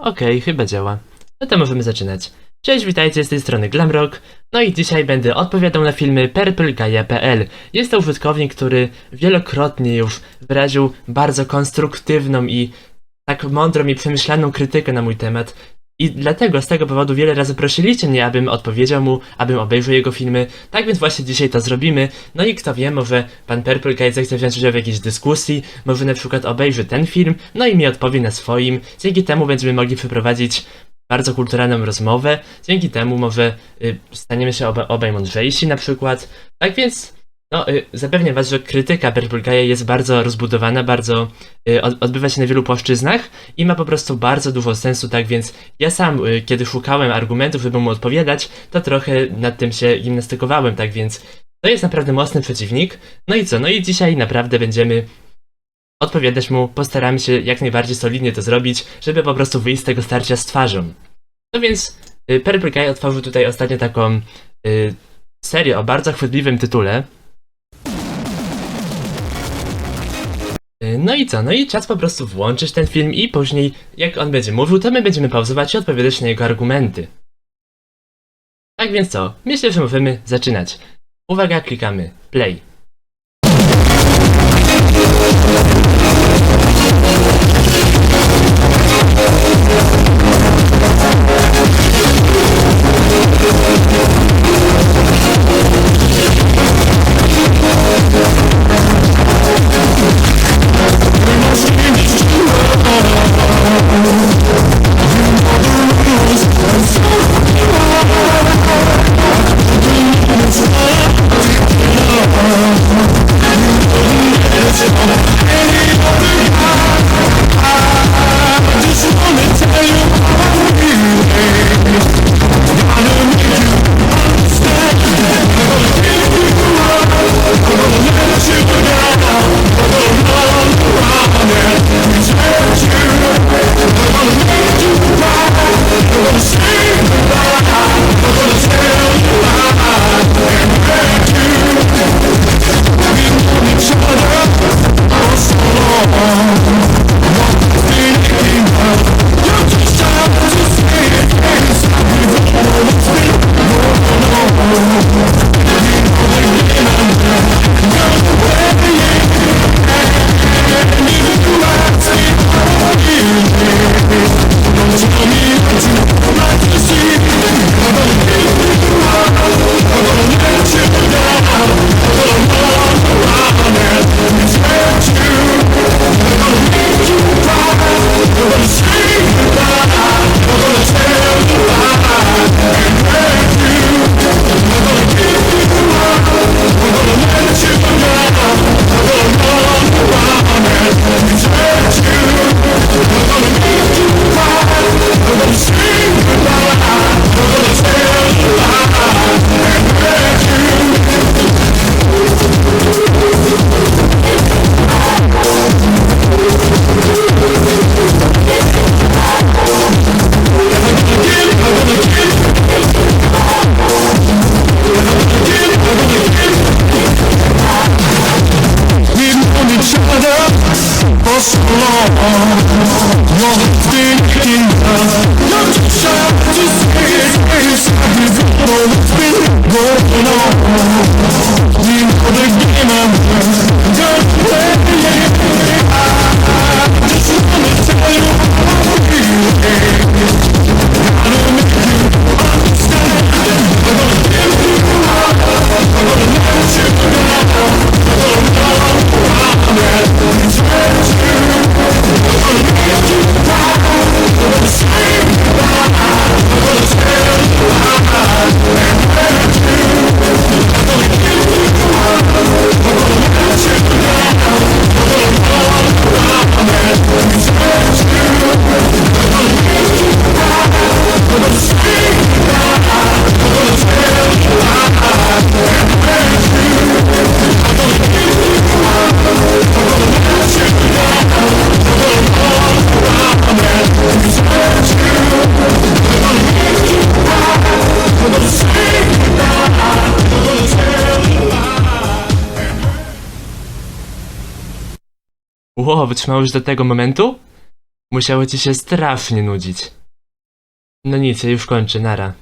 okej, chyba działa. No to możemy zaczynać. Cześć, witajcie z tej strony Glamrock. No i dzisiaj będę odpowiadał na filmy purplegaia.pl. Jest to użytkownik, który wielokrotnie już wyraził bardzo konstruktywną i tak mądrą i przemyślaną krytykę na mój temat. I dlatego z tego powodu wiele razy prosiliście mnie, abym odpowiedział mu, abym obejrzał jego filmy. Tak więc właśnie dzisiaj to zrobimy. No i kto wie, może pan Purple Guy zechce wziąć udział w jakiejś dyskusji, może na przykład obejrzy ten film, no i mi odpowie na swoim. Dzięki temu będziemy mogli przeprowadzić bardzo kulturalną rozmowę. Dzięki temu może y, staniemy się oba, obaj mądrzejsi na przykład. Tak więc, no, y, zapewniam was, że krytyka Guy'a jest bardzo rozbudowana, bardzo y, od, odbywa się na wielu płaszczyznach i ma po prostu bardzo dużo sensu, tak więc ja sam, y, kiedy szukałem argumentów, żeby mu odpowiadać, to trochę nad tym się gimnastykowałem, tak więc to jest naprawdę mocny przeciwnik. No i co? No i dzisiaj naprawdę będziemy odpowiadać mu, postaramy się jak najbardziej solidnie to zrobić, żeby po prostu wyjść z tego starcia z twarzą. No więc Guy otworzył tutaj ostatnio taką y, serię o bardzo chwytliwym tytule. No i co? No i czas po prostu włączyć ten film i później, jak on będzie mówił, to my będziemy pauzować i odpowiadać na jego argumenty. Tak więc co? Myślę, że możemy zaczynać. Uwaga, klikamy play. Ło, wytrzymałeś do tego momentu? Musiało ci się strasznie nudzić. No nic, ja już kończę, nara.